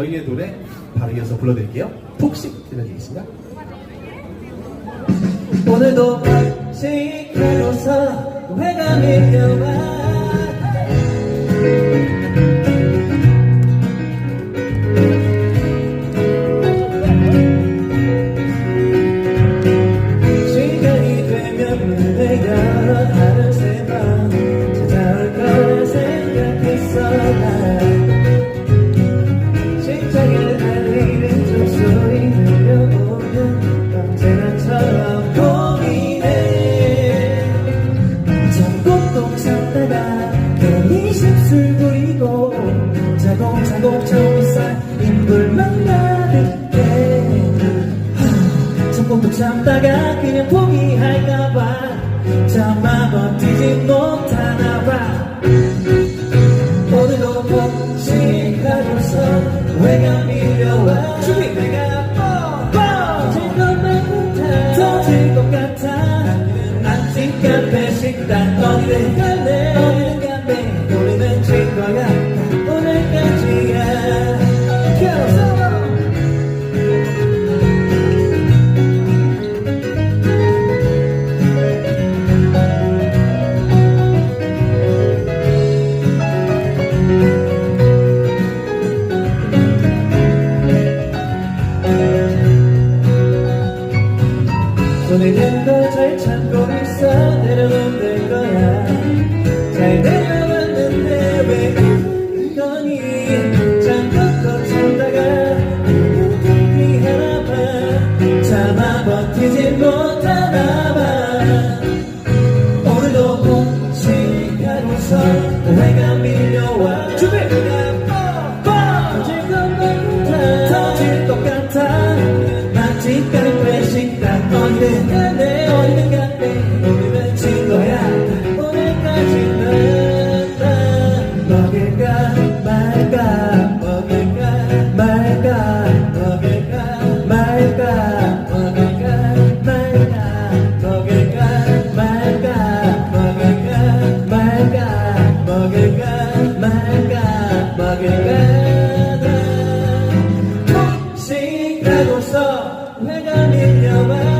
저희의 노래 바로 이어서 불러드릴게요. 폭식 들려주겠습니다. 오늘도 박식하고서 회가 밀려와 자곡자곡 저윗살 인물만 가득해 전곡동 참다가 그냥 포기할까봐. 참아 버티지 못하나봐. 오늘도 폭식하고서 왜가 밀려와. 준비! 내가 것 같아. 아직 카페 식당 어디든 갈래 손에 든거잘 참고 있어. 내려면 될 거야. 잘 내려왔는데 왜 이러니 잠깐 참다가 피하나 봐. 참아 버티지 못하나 봐. 오늘도 폭식하고서 오해가 혹시 그곳서 회가 밀려와